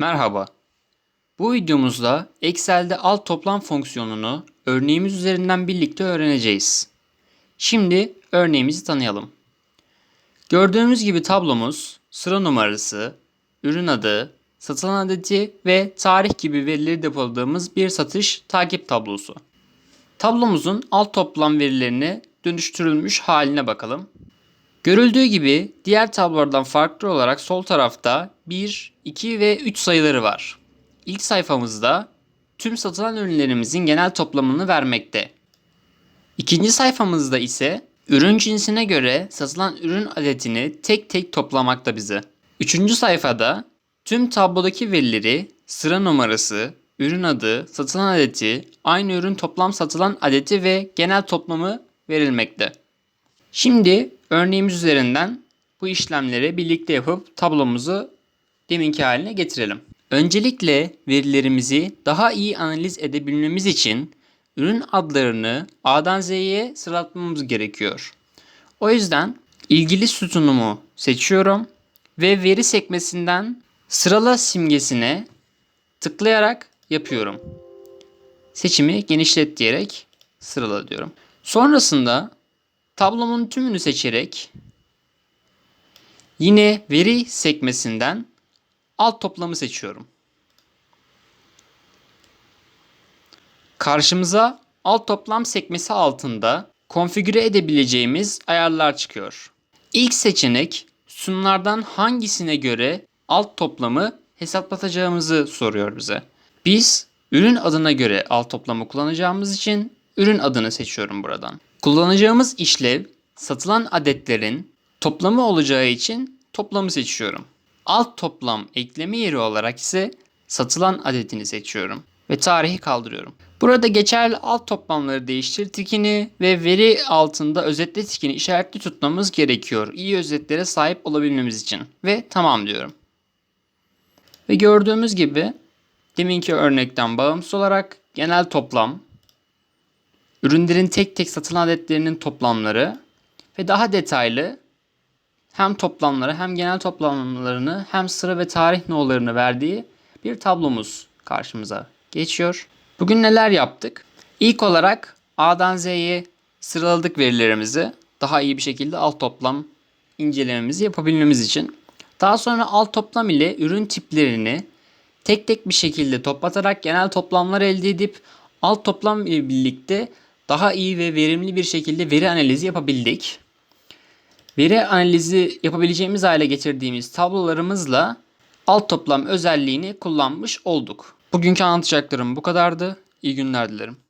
Merhaba. Bu videomuzda Excel'de alt toplam fonksiyonunu örneğimiz üzerinden birlikte öğreneceğiz. Şimdi örneğimizi tanıyalım. Gördüğümüz gibi tablomuz sıra numarası, ürün adı, satılan adeti ve tarih gibi verileri depoladığımız bir satış takip tablosu. Tablomuzun alt toplam verilerini dönüştürülmüş haline bakalım. Görüldüğü gibi diğer tablolardan farklı olarak sol tarafta 1, 2 ve 3 sayıları var. İlk sayfamızda tüm satılan ürünlerimizin genel toplamını vermekte. İkinci sayfamızda ise ürün cinsine göre satılan ürün adetini tek tek toplamakta bize. Üçüncü sayfada tüm tablodaki verileri sıra numarası, ürün adı, satılan adeti, aynı ürün toplam satılan adeti ve genel toplamı verilmekte. Şimdi örneğimiz üzerinden bu işlemleri birlikte yapıp tablomuzu deminki haline getirelim. Öncelikle verilerimizi daha iyi analiz edebilmemiz için ürün adlarını A'dan Z'ye sıralatmamız gerekiyor. O yüzden ilgili sütunumu seçiyorum ve veri sekmesinden sırala simgesine tıklayarak yapıyorum. Seçimi genişlet diyerek sırala diyorum. Sonrasında Tablomun tümünü seçerek yine veri sekmesinden alt toplamı seçiyorum. Karşımıza alt toplam sekmesi altında konfigüre edebileceğimiz ayarlar çıkıyor. İlk seçenek sütunlardan hangisine göre alt toplamı hesaplatacağımızı soruyor bize. Biz ürün adına göre alt toplamı kullanacağımız için ürün adını seçiyorum buradan. Kullanacağımız işlev satılan adetlerin toplamı olacağı için toplamı seçiyorum. Alt toplam ekleme yeri olarak ise satılan adetini seçiyorum ve tarihi kaldırıyorum. Burada geçerli alt toplamları değiştir tikini ve veri altında özetle tikini işaretli tutmamız gerekiyor. İyi özetlere sahip olabilmemiz için ve tamam diyorum. Ve gördüğümüz gibi deminki örnekten bağımsız olarak genel toplam ürünlerin tek tek satılan adetlerinin toplamları ve daha detaylı hem toplamları hem genel toplamlarını hem sıra ve tarih no'larını verdiği bir tablomuz karşımıza geçiyor. Bugün neler yaptık? İlk olarak A'dan Z'ye sıraladık verilerimizi daha iyi bir şekilde alt toplam incelememizi yapabilmemiz için. Daha sonra alt toplam ile ürün tiplerini tek tek bir şekilde toplatarak genel toplamlar elde edip alt toplam ile birlikte daha iyi ve verimli bir şekilde veri analizi yapabildik. Veri analizi yapabileceğimiz hale getirdiğimiz tablolarımızla alt toplam özelliğini kullanmış olduk. Bugünkü anlatacaklarım bu kadardı. İyi günler dilerim.